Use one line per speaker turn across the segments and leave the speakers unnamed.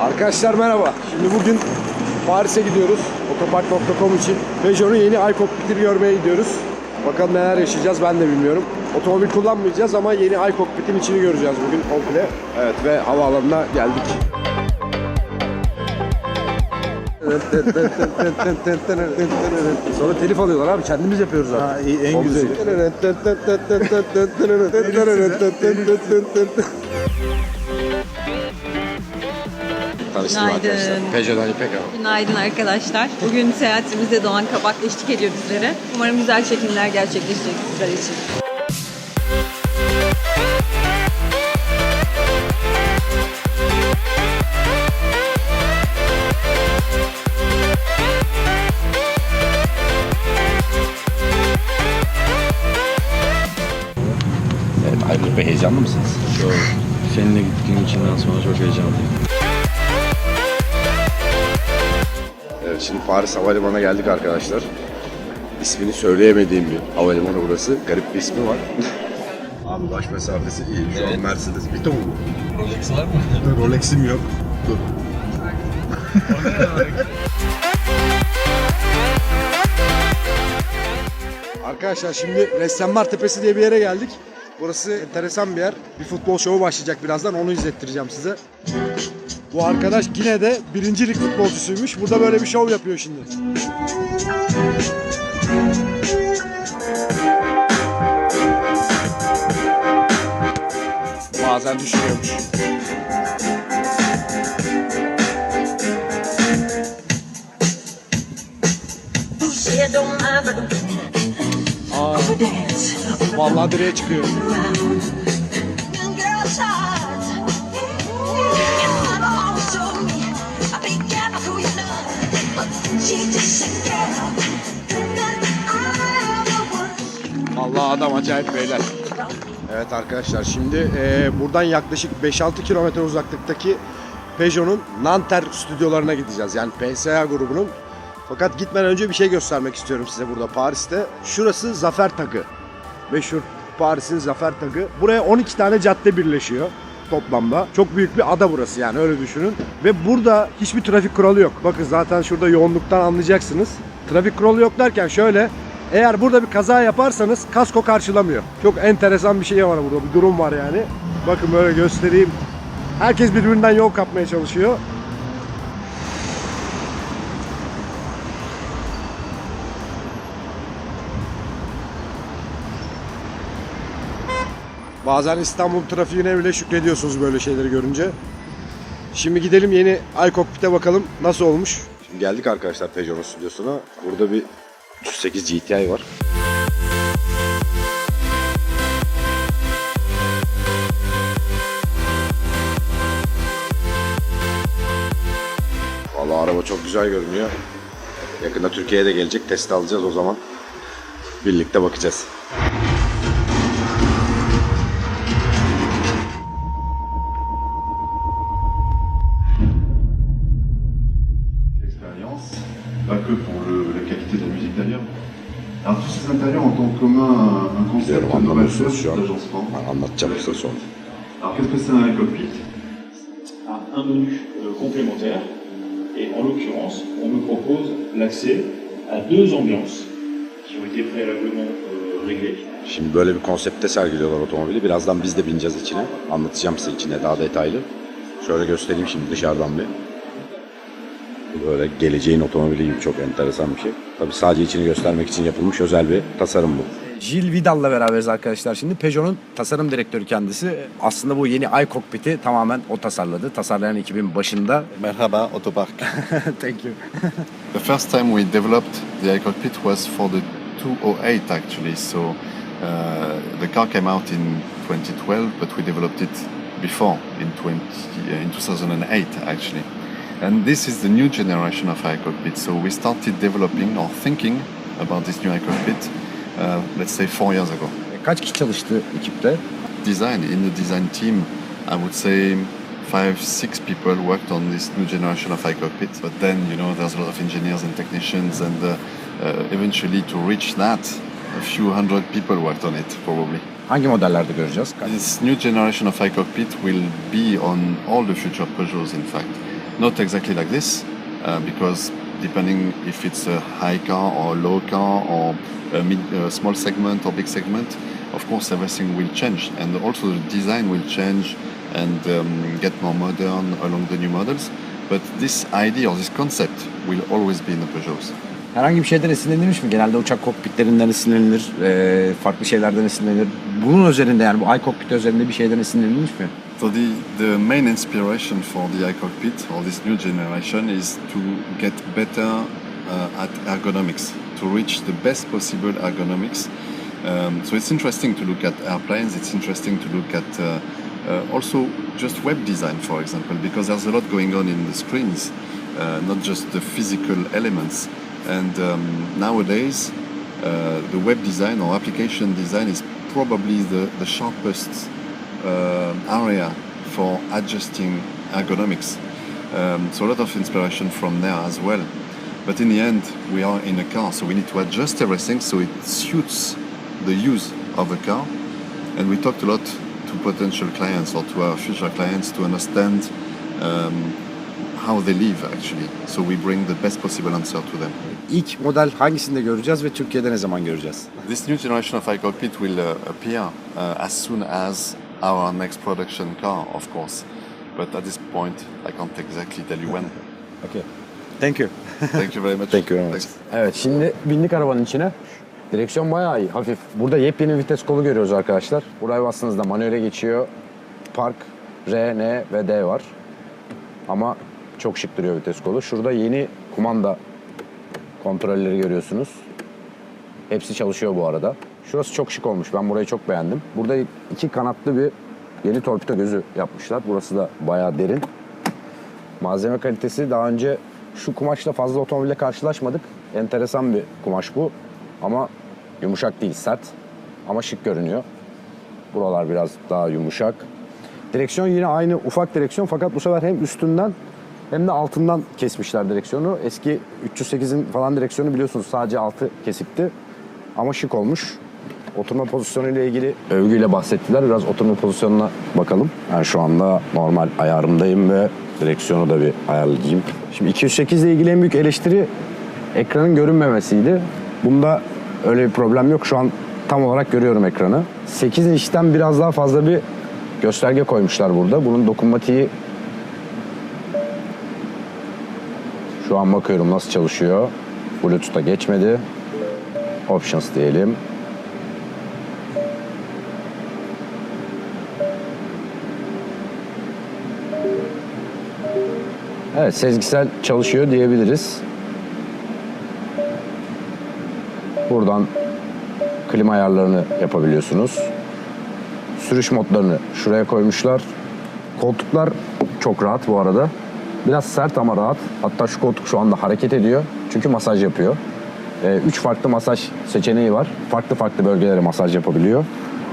Arkadaşlar merhaba. Şimdi bugün Paris'e gidiyoruz. Otopark.com için. Peugeot'un yeni iCockpit'ini görmeye gidiyoruz. Bakalım neler yaşayacağız ben de bilmiyorum. Otomobil kullanmayacağız ama yeni iCockpit'in içini göreceğiz bugün komple. Evet ve havaalanına geldik. Sonra telif alıyorlar abi kendimiz yapıyoruz zaten.
Ha, iyi, en güzeli.
Tanıştım
Günaydın.
arkadaşlar. Peugeot'dan İpek abi.
Günaydın arkadaşlar. Bugün seyahatimizde Doğan Kabak'la eşlik ediyor bizlere. Umarım güzel çekimler gerçekleşecek sizler için.
Paris Havalimanı'na geldik arkadaşlar. İsmini söyleyemediğim bir havalimanı burası. Garip bir ismi var. Abi baş mesafesi iyi. Şu an Mercedes. Vito mu?
Rolex var mı?
Rolex'im yok. Dur. Arkadaşlar şimdi Ressenbar Tepesi diye bir yere geldik. Burası enteresan bir yer. Bir futbol şovu başlayacak birazdan onu izlettireceğim size. Bu arkadaş yine de birincilik futbolcusuymuş. Burada böyle bir şov yapıyor şimdi. Bazen
but
Aa, vallahi direğe çıkıyor. Vallahi adam acayip beyler. Evet arkadaşlar şimdi e, buradan yaklaşık 5-6 kilometre uzaklıktaki Peugeot'un Nanterre stüdyolarına gideceğiz. Yani PSA grubunun. Fakat gitmeden önce bir şey göstermek istiyorum size burada Paris'te. Şurası Zafer Takı. Meşhur Paris'in Zafer Takı. Buraya 12 tane cadde birleşiyor toplamda. Çok büyük bir ada burası yani öyle düşünün. Ve burada hiçbir trafik kuralı yok. Bakın zaten şurada yoğunluktan anlayacaksınız. Trafik kuralı yok derken şöyle eğer burada bir kaza yaparsanız kasko karşılamıyor. Çok enteresan bir şey var burada. Bir durum var yani. Bakın böyle göstereyim. Herkes birbirinden yol kapmaya çalışıyor. Bazen İstanbul trafiğine bile şükrediyorsunuz böyle şeyleri görünce. Şimdi gidelim yeni iCockpit'e bakalım nasıl olmuş. Şimdi geldik arkadaşlar Peugeot'un stüdyosuna. Burada bir 308 GTI var. Vallahi araba çok güzel görünüyor. Yakında Türkiye'ye de gelecek. Test alacağız o zaman. Birlikte bakacağız.
Pas que pour Alors tous ces intérieurs ont en commun un, concept
şu an.
d'agencement. Alors qu'est-ce que c'est un cockpit?
Un menu euh, complémentaire. Et en l'occurrence, on nous propose l'accès à deux ambiances qui ont été préalablement euh, réglées.
Şimdi böyle bir konsepte sergiliyorlar otomobili. Birazdan biz de bineceğiz içine. Anlatacağım size içine daha detaylı. Şöyle göstereyim şimdi dışarıdan bir. Böyle geleceğin otomobili gibi çok enteresan bir şey. Tabii sadece içini göstermek için yapılmış özel bir tasarım bu.
Gilles Vidal'la beraberiz arkadaşlar şimdi. Peugeot'un tasarım direktörü kendisi. Aslında bu yeni iCockpit'i tamamen o tasarladı. Tasarlayan ekibin başında.
Merhaba Otopark.
Thank you.
The first time we developed the iCockpit was for the 208 actually. So uh, the car came out in 2012, but we developed it before in 20 uh, in 2008 actually. And this is the new generation of iCockpit. So we started developing or thinking about this new iCockpit, uh, let's say four years ago.
Kaç kişi çalıştı ekipte?
Design in the design team, I would say five, six people worked on this new generation of iCockpit. But then, you know, there's a lot of engineers and technicians, and uh, uh, eventually to reach that, a few hundred people worked on it, probably.
Hangi modellerde göreceğiz?
This new generation of iCockpit will be on all the future Peugeots, in fact. Not exactly like this, uh, because depending if it's a high car or a low car or a mid, uh, small segment or big segment, of course everything will change, and also the design will change and um, get more modern along the new models. But this idea or this concept will always be in the Peugeots.
Herhangi bir şeyden esinlenilmiş mi? Genelde uçak kokpitlerinden esinlenilir, e, farklı şeylerden esinlenilir. Bunun üzerinde yani bu iCockpit üzerinde bir şeyden esinlenilmiş mi?
So the, the main inspiration for the iCockpit or this new generation is to get better uh, at ergonomics, to reach the best possible ergonomics. Um, so it's interesting to look at airplanes. It's interesting to look at uh, uh, also just web design, for example, because there's a lot going on in the screens, uh, not just the physical elements. And um, nowadays, uh, the web design or application design is probably the, the sharpest area for adjusting ergonomics. Um, so a lot of inspiration from there as well. But in the end, we are in a car, so we need to adjust everything so it suits the use of the car. And we talked a lot to potential clients or to our future clients to understand um, how they live actually. So we bring the best possible answer to them.
İlk model hangisinde göreceğiz ve Türkiye'de ne zaman göreceğiz?
This new generation of iCockpit will uh, appear uh, as soon as our next production car, of course. But at this point, I can't exactly tell you when.
Okay. Thank you.
Thank you very much.
Thank you very much.
Thanks.
Evet şimdi bindik arabanın içine. Direksiyon bayağı iyi, hafif. Burada yepyeni vites kolu görüyoruz arkadaşlar. Buraya bastığınızda manuele geçiyor. Park, R, N ve D var. Ama çok şık duruyor vites kolu. Şurada yeni kumanda kontrolleri görüyorsunuz. Hepsi çalışıyor bu arada. Şurası çok şık olmuş. Ben burayı çok beğendim. Burada iki kanatlı bir yeni torpido gözü yapmışlar. Burası da bayağı derin. Malzeme kalitesi daha önce şu kumaşla fazla otomobille karşılaşmadık. Enteresan bir kumaş bu. Ama yumuşak değil, sert. Ama şık görünüyor. Buralar biraz daha yumuşak. Direksiyon yine aynı ufak direksiyon fakat bu sefer hem üstünden hem de altından kesmişler direksiyonu. Eski 308'in falan direksiyonu biliyorsunuz sadece altı kesikti. Ama şık olmuş. Oturma pozisyonu ile ilgili övgüyle bahsettiler. Biraz oturma pozisyonuna bakalım. Ben şu anda normal ayarımdayım ve direksiyonu da bir ayarlayayım. Şimdi 208 ile ilgili en büyük eleştiri ekranın görünmemesiydi. Bunda öyle bir problem yok. Şu an tam olarak görüyorum ekranı. 8 inçten biraz daha fazla bir gösterge koymuşlar burada. Bunun dokunmatiği şu an bakıyorum nasıl çalışıyor. Bluetooth'a geçmedi. Options diyelim. Evet sezgisel çalışıyor diyebiliriz. Buradan klima ayarlarını yapabiliyorsunuz. Sürüş modlarını şuraya koymuşlar. Koltuklar çok rahat bu arada. Biraz sert ama rahat. Hatta şu koltuk şu anda hareket ediyor. Çünkü masaj yapıyor. Ee, üç farklı masaj seçeneği var. Farklı farklı bölgelere masaj yapabiliyor.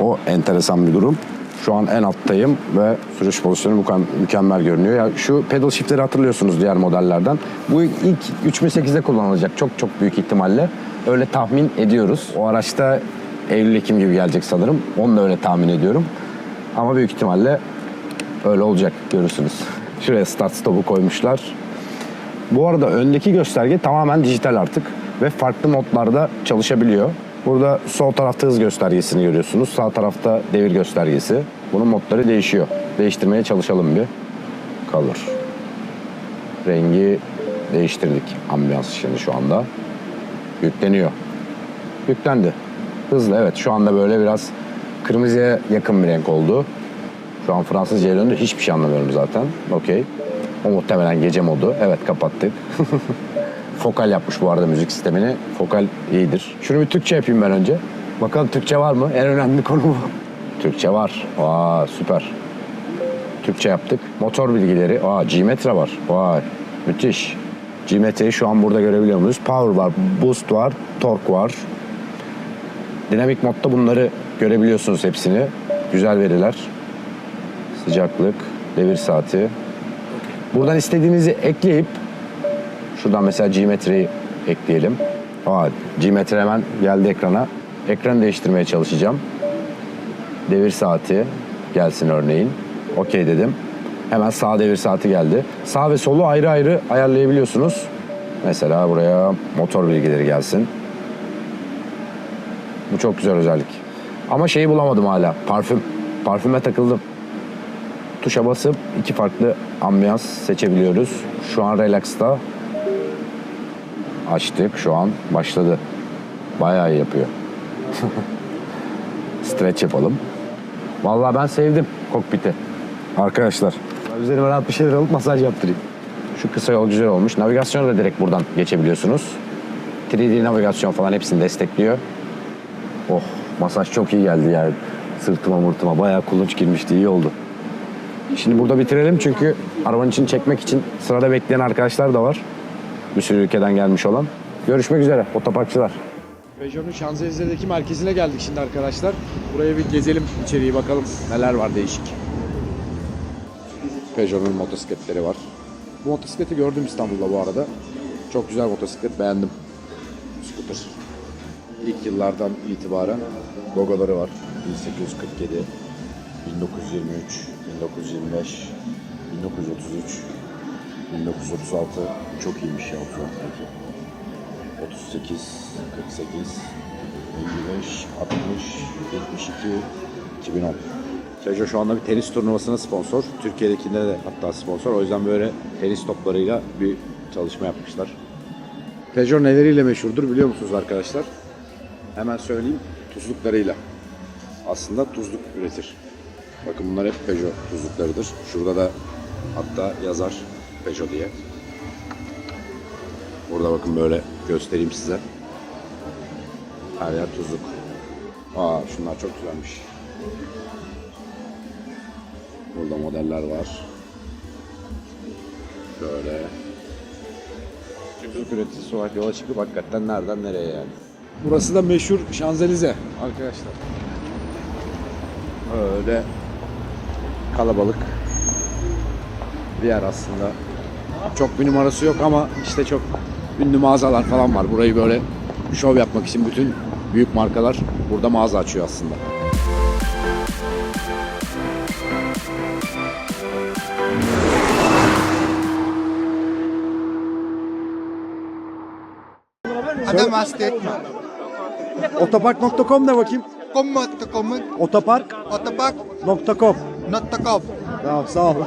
O enteresan bir durum. Şu an en alttayım ve sürüş pozisyonu mükem- mükemmel görünüyor. Ya şu pedal shiftleri hatırlıyorsunuz diğer modellerden. Bu ilk 3008'de kullanılacak çok çok büyük ihtimalle. Öyle tahmin ediyoruz. O araçta Eylül-Ekim gibi gelecek sanırım. Onu da öyle tahmin ediyorum. Ama büyük ihtimalle öyle olacak görürsünüz. Şuraya start stop'u koymuşlar. Bu arada öndeki gösterge tamamen dijital artık ve farklı modlarda çalışabiliyor. Burada sol tarafta hız göstergesini görüyorsunuz. Sağ tarafta devir göstergesi. Bunun modları değişiyor. Değiştirmeye çalışalım bir. Color. Rengi değiştirdik. Ambiyans şimdi şu anda. Yükleniyor. Yüklendi. Hızlı evet. Şu anda böyle biraz kırmızıya yakın bir renk oldu. Şu an Fransızca'ya döndü. Hiçbir şey anlamıyorum zaten. Okey. O muhtemelen gece modu. Evet kapattık. Fokal yapmış bu arada müzik sistemini. Fokal iyidir. Şunu bir Türkçe yapayım ben önce. Bakalım Türkçe var mı? En önemli konu bu. Türkçe var. Aa süper. Türkçe yaptık. Motor bilgileri. Aa G-metre var. Vay müthiş. G-metreyi şu an burada görebiliyor muyuz? Power var, boost var, torque var. Dinamik modda bunları görebiliyorsunuz hepsini. Güzel veriler. Sıcaklık, devir saati. Buradan istediğinizi ekleyip şuradan mesela G-metreyi ekleyelim. Aa, G-metre hemen geldi ekrana.
ekran değiştirmeye çalışacağım. Devir saati gelsin örneğin. Okey dedim. Hemen sağ devir saati geldi. Sağ ve solu ayrı ayrı ayarlayabiliyorsunuz. Mesela buraya motor bilgileri gelsin. Bu çok güzel özellik. Ama şeyi bulamadım hala. Parfüm. Parfüme takıldım. Tuşa basıp iki farklı ambiyans seçebiliyoruz. Şu an relaxta. Açtık. Şu an başladı. Bayağı iyi yapıyor. Stretch yapalım. Vallahi ben sevdim kokpiti. Arkadaşlar. Üzerime rahat bir şeyler alıp masaj yaptırayım. Şu kısa yol güzel olmuş. Navigasyonu da direkt buradan geçebiliyorsunuz. 3D navigasyon falan hepsini destekliyor. Oh masaj çok iyi geldi yani. Sırtıma mırtıma bayağı kulunç girmişti iyi oldu. Şimdi burada bitirelim çünkü arabanın içini çekmek için sırada bekleyen arkadaşlar da var. Bir sürü ülkeden gelmiş olan. Görüşmek üzere otoparkçılar.
Peugeot'un Şanzelize'deki merkezine geldik şimdi arkadaşlar. Buraya bir gezelim içeriği bakalım neler var değişik. Peugeot'un motosikletleri var. Bu motosikleti gördüm İstanbul'da bu arada. Çok güzel motosiklet beğendim. Scooter. İlk yıllardan itibaren logoları var. 1847, 1923, 1925, 1933, 1936 çok iyiymiş ya 36'daki. 38, 48, 55, 60, 72, 2010. Peugeot şu anda bir tenis turnuvasına sponsor. Türkiye'dekinde de hatta sponsor. O yüzden böyle tenis toplarıyla bir çalışma yapmışlar. Peugeot neleriyle meşhurdur biliyor musunuz arkadaşlar? Hemen söyleyeyim. Tuzluklarıyla. Aslında tuzluk üretir. Bakın bunlar hep Peugeot tuzluklarıdır. Şurada da hatta yazar Peugeot diye. Burada bakın böyle göstereyim size. Her yer tuzluk. Aa şunlar çok güzelmiş. Burada modeller var. Şöyle. Tuzluk üreticisi olarak yola çıkıp hakikaten nereden nereye yani. Burası da meşhur Şanzelize arkadaşlar. Öyle kalabalık bir yer aslında. Çok bir numarası yok ama işte çok ünlü mağazalar falan var. Burayı böyle şov yapmak için bütün büyük markalar burada mağaza açıyor aslında.
Ada master.
Otopark.com de bakayım. Otopark.com
otopark, not the cop.
Tamam sağ ol.